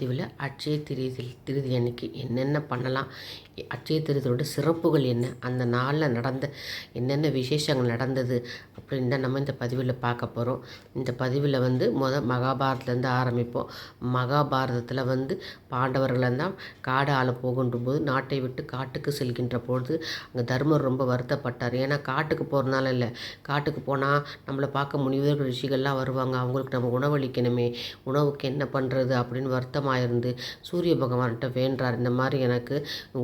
பதிவில் அட்சய திருதி திருதி அன்னைக்கு என்னென்ன பண்ணலாம்? அட்சய திருதியோட சிறப்புகள் என்ன? அந்த நாளில் நடந்த என்னென்ன விசேஷங்கள் நடந்தது? அப்படின்னு தான் நம்ம இந்த பதிவில் பார்க்க போகிறோம் இந்த பதிவில் வந்து முத மகாபாரதத்துலேருந்து ஆரம்பிப்போம். மகாபாரதத்தில் வந்து பாண்டவர்கள் தான் காடு ஆள போகின்ற போது நாட்டை விட்டு காட்டுக்கு செல்கின்ற பொழுது அங்கே தர்மர் ரொம்ப வருத்தப்பட்டார். ஏன்னா காட்டுக்கு போகிறனால இல்லை. காட்டுக்கு போனால் நம்மளை பார்க்க முனிவர்கள் ரிஷிகள்லாம் வருவாங்க. அவங்களுக்கு நம்ம உணவளிக்கணுமே. உணவுக்கு என்ன பண்ணுறது அப்படின்னு வருத்தமாக இருந்து சூரிய பகவான்கிட்ட வேண்டார் இந்த மாதிரி எனக்கு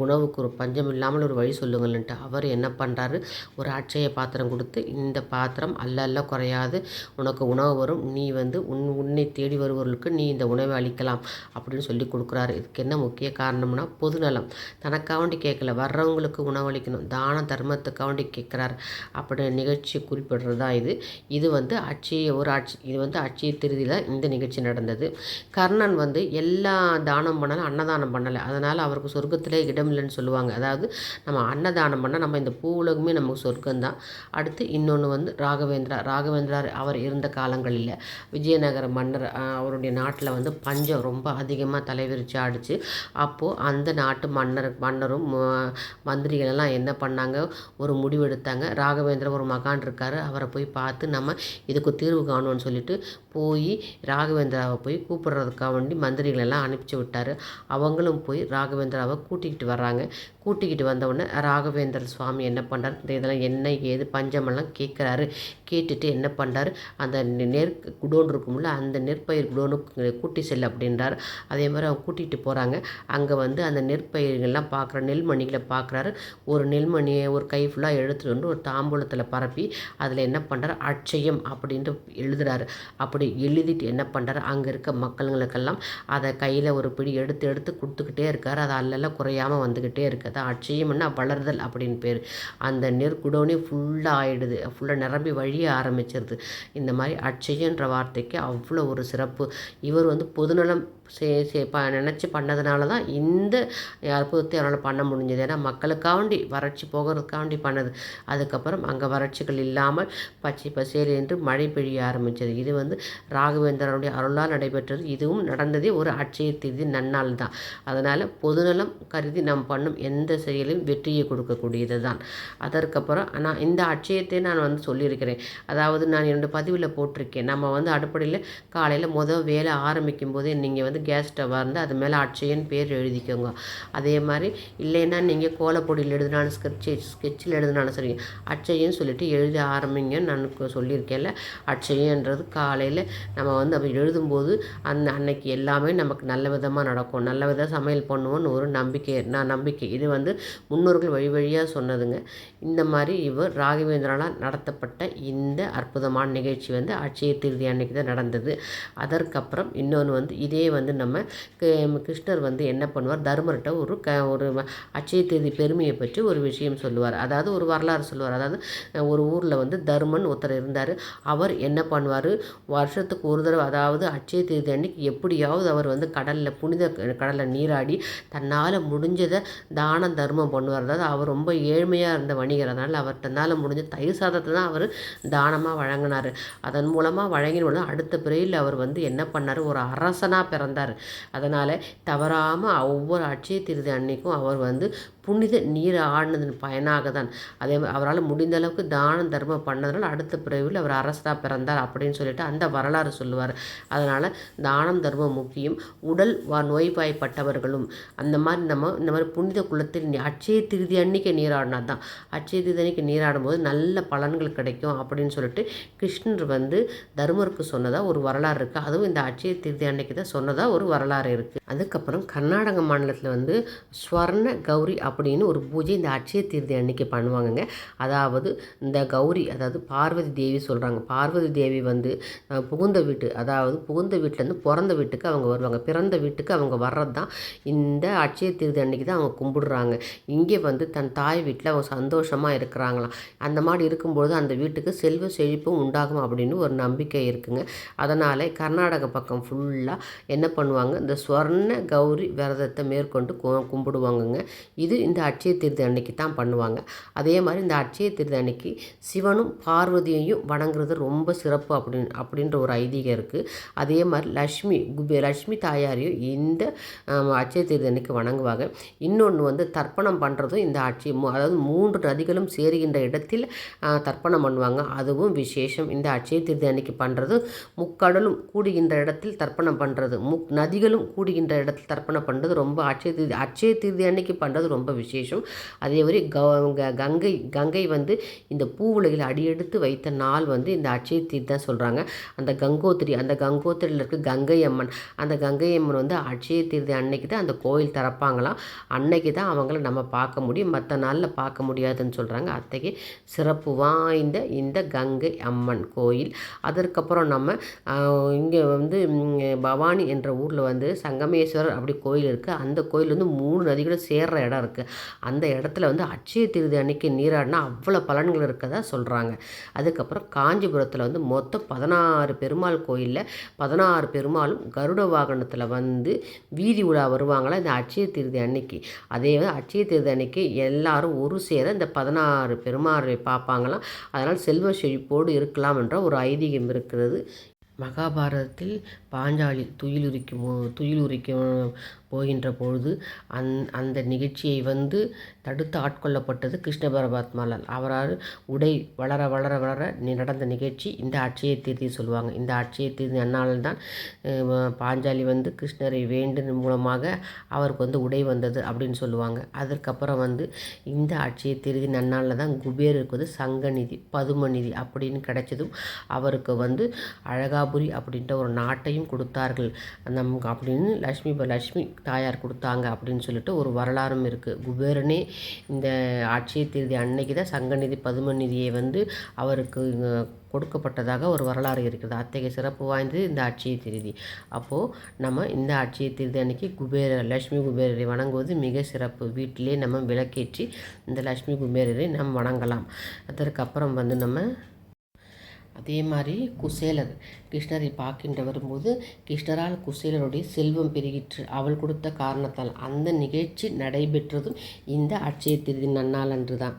உணவுக்கு ஒரு பஞ்சம் இல்லாமல் ஒரு வழி சொல்லுங்கள்ன்ட்டு அவர் என்ன பண்ணுறாரு ஒரு அட்சய பாத்திரம் கொடுத்து இந்த பாத்திரம் அல்ல அல்ல குறையாது. உனக்கு உணவு வரும். நீ வந்து உன் உன்னை தேடி வருபவர்களுக்கு நீ இந்த உணவை அளிக்கலாம் அப்படின்னு சொல்லி கொடுக்குறாரு. இதுக்கு என்ன முக்கிய காரணம்னா பொதுநலம். தனக்காண்டி கேட்கல. வர்றவங்களுக்கு உணவளிக்கணும் தான தர்மத்துக்காண்டி கேட்குறாரு. அப்படி நிகழ்ச்சி குறிப்பிடுறது தான் இது. இது வந்து அட்சய ஒரு அட்சி இது வந்து அட்சய திருதியில் இந்த நிகழ்ச்சி நடந்தது. கர்ணன் வந்து எல்லா எல்லா தானம் பண்ணாலும் அன்னதானம் பண்ணலை. அதனால் அவருக்கு சொர்க்கத்திலே இடம் இல்லைன்னு சொல்லுவாங்க. அதாவது நம்ம அன்னதானம் பண்ணால் நம்ம இந்த பூ உலகமே நமக்கு சொர்க்கம்தான். அடுத்து இன்னொன்று வந்து ராகவேந்திரா. ராகவேந்திரா அவர் இருந்த காலங்களில் விஜயநகர மன்னர் அவருடைய நாட்டில் வந்து பஞ்சம் ரொம்ப அதிகமாக தலைவிரிச்சு ஆடிச்சு. அப்போது அந்த நாட்டு மன்னர் மன்னரும் மந்திரிகளெல்லாம் மந்திரிகள் எல்லாம் என்ன பண்ணாங்க? ஒரு முடிவெடுத்தாங்க. ராகவேந்திர ஒரு மகான் இருக்கார். அவரை போய் பார்த்து நம்ம இதுக்கு தீர்வு காணும்னு சொல்லிட்டு போய் ராகவேந்திராவை போய் கூப்பிட்றதுக்காக வேண்டி மந்திரிகள் எல்லாம் அனுப்பிச்சி விட்டார். அவங்களும் போய் ராகவேந்திராவை கூட்டிக்கிட்டு வர்றாங்க. கூட்டிக்கிட்டு வந்தவுடனே ராகவேந்திர சுவாமி என்ன பண்ணுறாரு இந்த இதெல்லாம் என்ன ஏது பஞ்சமெல்லாம் கேட்குறாரு கேட்டுட்டு என்ன பண்ணுறாரு அந்த நெற் குடோன் இருக்கும்ல அந்த நெற்பயிர் குடோனுக்கு கூட்டி செல்ல அப்படின்றார். அதே மாதிரி அவங்க கூட்டிகிட்டு போகிறாங்க அங்கே வந்து அந்த நெற்பயிர்கள்லாம் பார்க்குற நெல்மணிகளை பார்க்குறாரு ஒரு நெல்மணியை ஒரு கை ஃபுல்லாக எடுத்துகிட்டு வந்து ஒரு தாம்பூலத்தில் பரப்பி அதில் என்ன பண்ணுறாரு அட்சயம் அப்படின்ட்டு எழுதுறாரு. அப்படி எழுதிட்டு என்ன பண்ணுறாரு அங்கே இருக்க மக்களுங்களுக்கெல்லாம் அதை கையில் ஒரு பிடி எடுத்து எடுத்து கொடுத்துக்கிட்டே இருக்கார். அது அல்லெல்லாம் குறையாமல் வந்துக்கிட்டே இருக்குது அதான் அட்சயம்னா வளர்தல் அப்படின்னு பேர். அந்த நெற்குடோனே ஃபுல்லாக ஆகிடுது ஃபுல்லாக நிரம்பி வழிய ஆரம்பிச்சிருது. இந்த மாதிரி அட்சயன்ற வார்த்தைக்கு அவ்வளோ ஒரு சிறப்பு. இவர் வந்து பொதுநலம் சே சே ப நினச்சி பண்ணதுனால தான் இந்த அற்புதத்தை அவனால் பண்ண முடிஞ்சது. ஏன்னா மக்களுக்காண்டி வறட்சி போகிறதுக்காண்டி பண்ணது. அதுக்கப்புறம் அங்கே வறட்சிகள் இல்லாமல் பச்சை பசேல் என்று மழை பெய்ய ஆரம்பித்தது இது வந்து ராகவேந்திரனுடைய அருளால் நடைபெற்றது. இதுவும் நடந்ததே ஒரு அட்சய திதி நன்னாள் தான் அதனால் பொதுநலம் கருதி நாம் பண்ணும் எந்த செயலும் வெற்றியை கொடுக்கக்கூடியது தான் அதற்கப்புறம் நான் இந்த அட்சயத்தை நான் வந்து சொல்லியிருக்கிறேன். அதாவது நான் என்னோடய பதிவில் போட்டிருக்கேன். நம்ம வந்து அடுப்படையில் காலையில் முதல் வேலை ஆரம்பிக்கும் போதே நீங்கள் வந்து கேஸ் ஸ்டவ்வாக இருந்து அது மேலே அட்சயன்னு பேர் எழுதிக்கோங்க. அதே மாதிரி இல்லைன்னா நீங்கள் கோலப்பொடியில் எழுதினாலும் ஸ்கெட்ச் ஸ்கெட்சில் எழுதினாலும் சரி அட்சயன்னு சொல்லிட்டு எழுத ஆரம்பிங்கன்னு நான் சொல்லியிருக்கேன்ல. அட்சயன்றது காலையில் நம்ம வந்து அப்படி எழுதும்போது அந்த அன்னைக்கு எல்லாமே நமக்கு நல்ல விதமாக நடக்கும். நல்ல விதமாக சமையல் பண்ணுவோன்னு ஒரு நம்பிக்கை நான் நம்பிக்கை. இது வந்து முன்னோர்கள் வழி வழியாக சொன்னதுங்க. இந்த மாதிரி இவர் ராகவேந்திரனால் நடத்தப்பட்ட இந்த அற்புதமான நிகழ்ச்சி வந்து அட்சய திருதி அன்னைக்கு தான் நடந்தது. அதற்கப்புறம் இன்னொன்று வந்து இதே வந்து நம்ம கிருஷ்ணர் வந்து என்ன பண்ணுவார்? தர்மர்கிட்ட ஒரு க ஒரு அச்சய அட்சய பெருமையை பற்றி ஒரு விஷயம் சொல்லுவார். அதாவது ஒரு வரலாறு சொல்லுவார். அதாவது ஒரு ஊரில் வந்து தர்மன் ஒருத்தர் இருந்தார். அவர் என்ன பண்ணுவார்? வருஷத்துக்கு ஒரு தடவை அதாவது அச்சய தேதி அன்னைக்கு எப்படியாவது அவர் வந்து கடலில் புனித கடலில் நீராடி தன்னால் முடிஞ்சதை தானம் தர்மம் பண்ணுவார். அதாவது அவர் ரொம்ப ஏழ்மையாக இருந்த வணிகர். அதனால் அவர் தன்னால் முடிஞ்ச தயிர் சாதத்தை தான் அவர் தானமாக வழங்கினார். அதன் மூலமாக வழங்கின அடுத்த பிறையில் அவர் வந்து என்ன பண்ணார்? ஒரு அரசனாக பிறந்தார். அதனால் தவறாமல் ஒவ்வொரு அட்சய திருதி அன்னைக்கும் அவர் வந்து புனித நீர் ஆடினதன் பயனாக தான் அதே அவரால் முடிந்த அளவுக்கு தானம் தர்மம் பண்ணதுனால அடுத்த பிறவியில் அவர் அரசராக பிறந்தார் அப்படின்னு சொல்லிட்டு அந்த வரலாறு சொல்லுவார். அதனால் தானம் தர்மம் முக்கியம். உடல் வா நோய்வாய்ப்பட்டவர்களும் அந்த மாதிரி நம்ம இந்த மாதிரி புனித குலத்தில் அச்சய திருதி அன்னைக்கு நீராடினா தான் அச்சய திருதி அன்னைக்கு நீராடும்போது நல்ல பலன்கள் கிடைக்கும் அப்படின்னு சொல்லிட்டு கிருஷ்ணர் வந்து தர்மருக்கு சொன்னதாக ஒரு வரலாறு இருக்குது அதுவும் இந்த அச்சய திருதி அன்னைக்கு தான் சொன்னதாக ஒரு வரலாறு இருக்குது அதுக்கப்புறம் கர்நாடக மாநிலத்தில் வந்து ஸ்வர்ண கௌரி அப்படின்னு ஒரு பூஜை இந்த அட்சய தீர்த்தி அன்னைக்கு பண்ணுவாங்கங்க. அதாவது இந்த கௌரி அதாவது பார்வதி தேவி சொல்கிறாங்க பார்வதி தேவி வந்து புகுந்த வீட்டு அதாவது புகுந்த வீட்டிலேருந்து பிறந்த வீட்டுக்கு அவங்க வருவாங்க. பிறந்த வீட்டுக்கு அவங்க வர்றது தான் இந்த அட்சய தீர்த்தி அன்னைக்கு தான் அவங்க கும்பிடுறாங்க. இங்கே வந்து தன் தாய் வீட்டில் அவங்க சந்தோஷமாக இருக்கிறாங்களாம். அந்த மாதிரி இருக்கும்பொழுது அந்த வீட்டுக்கு செல்வ செழிப்பும் உண்டாகும் அப்படின்னு ஒரு நம்பிக்கை இருக்குங்க. அதனால் கர்நாடக பக்கம் ஃபுல்லாக என்ன பண்ணுவாங்க? இந்த ஸ்வர்ண கௌரி விரதத்தை மேற்கொண்டு கும்பிடுவாங்கங்க. இது இந்த அட்சய திருதி அன்னைக்கு தான் பண்ணுவாங்க. அதே மாதிரி இந்த அட்சய திருதி அன்னைக்கு சிவனும் பார்வதியையும் வணங்குறது ரொம்ப சிறப்பு அப்படின்னு அப்படின்ற ஒரு ஐதீகம் இருக்குது அதே மாதிரி லக்ஷ்மி குபே லக்ஷ்மி தாயாரையும் இந்த அட்சய திருதி அன்னைக்கு வணங்குவாங்க. இன்னொன்று வந்து தர்ப்பணம் பண்ணுறதும் இந்த அட்சய அதாவது மூன்று நதிகளும் சேருகின்ற இடத்தில் தர்ப்பணம் பண்ணுவாங்க. அதுவும் விசேஷம். இந்த அட்சய திருதி அன்னைக்கு பண்ணுறது முக்கடலும் கூடுகின்ற இடத்தில் தர்ப்பணம் பண்ணுறது முக் நதிகளும் கூடுகின்ற இடத்தில் தர்ப்பணம் பண்ணுறது ரொம்ப அட்சய தீர்த்தி அட்சய தீர்த்தி அன்னைக்கு பண்ணுறது ரொம்ப விசேஷம். அதே மாதிரி கங்கை கங்கை வந்து இந்த பூவுலகில் அடியெடுத்து வைத்த நாள் வந்து இந்த அட்சய தீர்த்தி தான் சொல்கிறாங்க அந்த கங்கோத்திரி அந்த கங்கோத்திரியில் இருக்க கங்கை அம்மன் அந்த கங்கை அம்மன் வந்து அட்சய தீர்த்தி அன்னைக்கு தான் அந்த கோயில் திறப்பாங்களாம். அன்னைக்கு தான் அவங்கள நம்ம பார்க்க முடியும். மற்ற நாளில் பார்க்க முடியாதுன்னு சொல்கிறாங்க அத்தகைய சிறப்பு வாய்ந்த இந்த கங்கை அம்மன் கோயில். அதற்கப்புறம் நம்ம இங்கே வந்து பவானி என்ற ஊரில் வந்து சங்கமேஸ்வரர் அப்படி கோயில் இருக்குது அந்த கோயில் வந்து மூணு நதிகளும் சேர்கிற இடம் இருக்குது அந்த இடத்துல வந்து அட்சய திருதி அன்னைக்கு நீராடினா அவ்வளோ பலன்கள் இருக்கதா சொல்கிறாங்க அதுக்கப்புறம் காஞ்சிபுரத்தில் வந்து மொத்தம் பதினாறு பெருமாள் கோயிலில் பதினாறு பெருமாளும் கருட வாகனத்தில் வந்து வீதி உலா வருவாங்களா இந்த அட்சய திருதி அன்னைக்கு. அதே அட்சய திருதி அன்னைக்கு எல்லாரும் ஒரு சேர இந்த பதினாறு பெருமாளை பார்ப்பாங்களாம். அதனால் செல்வ செழிப்போடு இருக்கலாம் என்ற ஒரு ஐதீகம் இருக்கிறது. மகாபாரதத்தில் பாஞ்சாலி துயிலுரிக்கும் துயிலுரிக்கும் போகின்ற பொழுது அந் அந்த நிகழ்ச்சியை வந்து தடுத்து ஆட்கொள்ளப்பட்டது கிருஷ்ண பரமாத்மாலால் அவரால் உடை வளர வளர வளர நடந்த நிகழ்ச்சி இந்த அட்சய தீர்த்தி சொல்லுவாங்க. இந்த அட்சய தீர்த்தி அந்நாளில் தான் பாஞ்சாலி வந்து கிருஷ்ணரை வேண்டும் மூலமாக அவருக்கு வந்து உடை வந்தது அப்படின்னு சொல்லுவாங்க. அதற்கப்புறம் வந்து இந்த அட்சய தீர்த்தி நன்னாளில் தான் குபேருக்கு வந்து சங்கநிதி பதுமநிதி அப்படின்னு கிடைச்சதும் அவருக்கு வந்து அழகாபுரி அப்படின்ற ஒரு நாட்டையும் கொடுத்தார்கள். நம் அப்படின்னு லக்ஷ்மி லக்ஷ்மி தாயார் கொடுத்தாங்க அப்படின்னு சொல்லிட்டு ஒரு வரலாறும் இருக்குது குபேரனே இந்த ஆட்சியை திருதி அன்னைக்கு தான் சங்கநிதி பதுமநிதியை வந்து அவருக்கு கொடுக்கப்பட்டதாக ஒரு வரலாறு இருக்குது. அத்தகைய சிறப்பு வாய்ந்தது இந்த அட்சய திருதி அப்போது நம்ம இந்த அட்சய திருதி அன்னைக்கு குபேரர் லக்ஷ்மி குபேரரை வணங்குவது மிக சிறப்பு. வீட்டிலே நம்ம விளக்கேற்றி இந்த லக்ஷ்மி குபேரரை நம்ம வணங்கலாம். அதற்கப்புறம் வந்து நம்ம அதே மாதிரி குசேலர் கிருஷ்ணரை பார்க்கின்ற வரும்போது கிருஷ்ணரால் குசேலருடைய செல்வம் பெருகிற்று. அவள் கொடுத்த காரணத்தால் அந்த நிகழ்ச்சி நடைபெற்றதும் இந்த அட்சய திருதி நன்னாள் அன்று தான்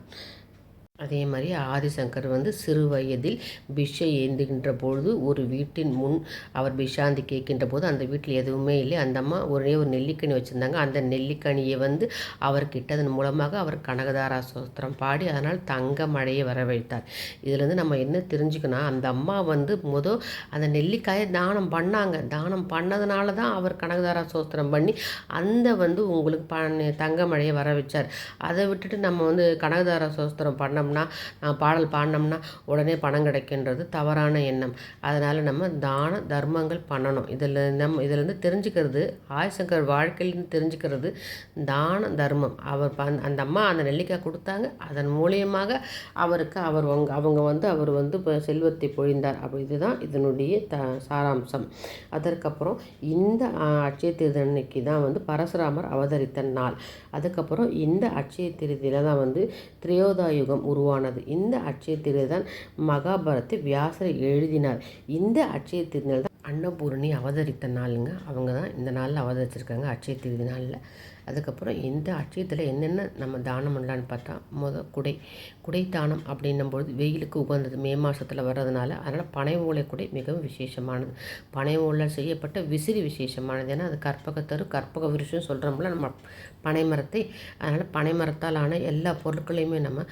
அதே மாதிரி ஆதிசங்கர் வந்து சிறு வயதில் பிஷை ஏந்துகின்ற பொழுது ஒரு வீட்டின் முன் அவர் பிஷாந்தி கேட்கின்ற போது அந்த வீட்டில் எதுவுமே இல்லை. அந்த அம்மா ஒரே ஒரு நெல்லிக்கனி வச்சுருந்தாங்க. அந்த நெல்லிக்கனியை வந்து அவர் கிட்டதன் மூலமாக அவர் கனகதாரா சோத்திரம் பாடி அதனால் தங்க மழையை வரவழைத்தார். இதுலேருந்து நம்ம என்ன தெரிஞ்சுக்கணும்? அந்த அம்மா வந்து முதல் அந்த நெல்லிக்காயை தானம் பண்ணாங்க. தானம் பண்ணதுனால தான் அவர் கனகதாரா சோத்திரம் பண்ணி அந்த வந்து உங்களுக்கு ப தங்க மழையை வர வச்சார் அதை விட்டுட்டு நம்ம வந்து கனகதாரா சோஸ்திரம் பண்ண பாடினோம்னா பாடல் பாடினோம்னா உடனே பணம் கிடைக்கின்றது தவறான எண்ணம். அதனால் நம்ம தான தர்மங்கள் பண்ணணும். இதில் நம் இதிலேருந்து தெரிஞ்சுக்கிறது ஆயசங்கர் வாழ்க்கையிலேருந்து தெரிஞ்சுக்கிறது தான தர்மம். அவர் அந்த அம்மா அந்த நெல்லிக்காய் கொடுத்தாங்க. அதன் மூலியமாக அவருக்கு அவர் அவங்க வந்து அவர் வந்து இப்போ செல்வத்தை பொழிந்தார். அப்போ இதுதான் இதனுடைய த சாராம்சம். அதற்கப்புறம் இந்த அட்சய திருதன்னைக்கு தான் வந்து பரசுராமர் அவதரித்த நாள். அதுக்கப்புறம் இந்த அட்சய திருதியில் தான் வந்து திரையோதாயுகம் உருவானது. இந்த அட்சய தான் மகாபாரத்தை வியாசரை எழுதினார். இந்த அட்சய திருநாள் தான் அன்னபூரணி அவதரித்த நாளுங்க. அவங்க தான் இந்த நாளில் அவதரிச்சிருக்காங்க அட்சய திருதி நாளில். அதுக்கப்புறம் இந்த அட்சயத்தில் என்னென்ன நம்ம தானம் பண்ணலான்னு பார்த்தா முத குடை. குடை தானம் அப்படின்னும் பொழுது வெயிலுக்கு உகந்தது மே மாதத்தில் வர்றதுனால. அதனால் பனை ஓலை குடை மிகவும் விசேஷமானது. பனை ஓலை செய்யப்பட்ட விசிறி விசேஷமானது. ஏன்னா அது கற்பகத்தரு கற்பக விருஷம் சொல்கிறோம்ல நம்ம பனை மரத்தை. அதனால் பனை மரத்தால் ஆன எல்லா பொருட்களையுமே நம்ம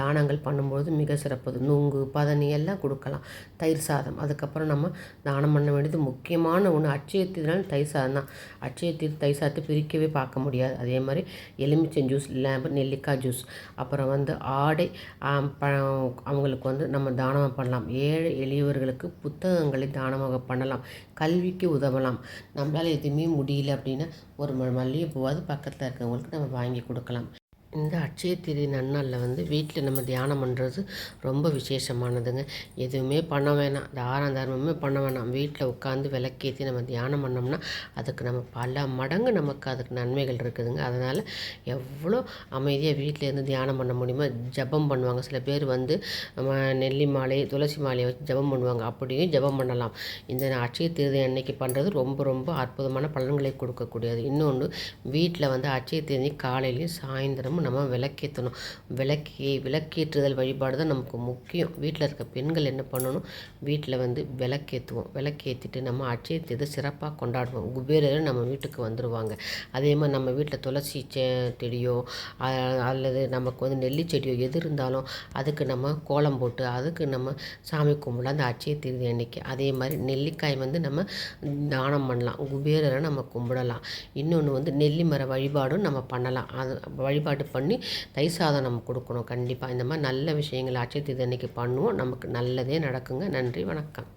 தானங்கள் பண்ணும்பொழுது மிக சிறப்பது. நுங்கு பதனி எல்லாம் கொடுக்கலாம். தயிர் சாதம். அதுக்கப்புறம் நம்ம தானம் பண்ண வேண்டியது முக்கியமான ஒன்று அச்சயத்தினால் தயிர் தைசாதம் தான். அச்சயத்தில் தீர் தைசாத்து பிரிக்கவே பார்க்க முடியாது. அதே மாதிரி எலுமிச்சை ஜூஸ் லேம்பு நெல்லிக்காய் ஜூஸ் அப்புறம் வந்து ஆடை அவங்களுக்கு வந்து நம்ம தானமாக பண்ணலாம். ஏழை எளியவர்களுக்கு புத்தகங்களை தானமாக பண்ணலாம். கல்விக்கு உதவலாம். நம்மளால் எதுவுமே முடியல அப்படின்னா ஒரு மல்லிகைப்பூவாவது பக்கத்தில் இருக்கிறவங்களுக்கு நம்ம வாங்கி கொடுக்கலாம். இந்த அட்சய திதி நன்னாளில் வந்து வீட்டில் நம்ம தியானம் பண்ணுறது ரொம்ப விசேஷமானதுங்க. எதுவுமே பண்ண வேணாம். தாரம் தர்மமே பண்ண வேணாம். வீட்டில் உட்காந்து விளக்கேற்றி நம்ம தியானம் பண்ணோம்னா அதுக்கு நம்ம பல மடங்கு நமக்கு அதுக்கு நன்மைகள் இருக்குதுங்க. அதனால் எவ்வளோ அமைதியாக வீட்டில் இருந்து தியானம் பண்ண முடியுமோ ஜபம் பண்ணுவாங்க. சில பேர் வந்து நெல்லி மாலை துளசி மாலையை வச்சு ஜபம் பண்ணுவாங்க. அப்படியும் ஜபம் பண்ணலாம். இந்த அட்சய திருதி அன்னைக்கு பண்ணுறது ரொம்ப ரொம்ப அற்புதமான பலன்களை கொடுக்கக்கூடியது. இன்னொன்று வீட்டில் வந்து அட்சய திருதி காலையிலையும் சாயந்தரமும் நம்ம விளக்கேற்றணும் விளக்கே விளக்கேற்றுதல் வழிபாடு தான் நமக்கு முக்கியம். வீட்டில் இருக்க பெண்கள் என்ன பண்ணணும்? வீட்டில் வந்து விளக்கேற்றுவோம் விளக்கேற்றிட்டு நம்ம அட்சய சிறப்பாக கொண்டாடுவோம். குபேரர் நம்ம வீட்டுக்கு வந்துடுவாங்க அதே மாதிரி நம்ம வீட்டில் துளசி செ செடியோ அல்லது நமக்கு வந்து நெல்லி செடியோ எது இருந்தாலும் அதுக்கு நம்ம கோலம் போட்டு அதுக்கு நம்ம சாமி கும்பிடலாம் அந்த அட்சய திருதி அன்னைக்கு. அதே மாதிரி நெல்லிக்காய் வந்து நம்ம தானம் பண்ணலாம். குபேரரை நம்ம கும்பிடலாம். இன்னொன்று வந்து நெல்லி மர வழிபாடும் நம்ம பண்ணலாம். அது வழிபாடு பண்ணி தை சாதம் நம்ம கொடுக்கணும். கண்டிப்பாக இந்த மாதிரி நல்ல விஷயங்கள் அட்சய இது அன்னைக்கு பண்ணுவோம். நமக்கு நல்லதே நடக்குங்க. நன்றி வணக்கம்.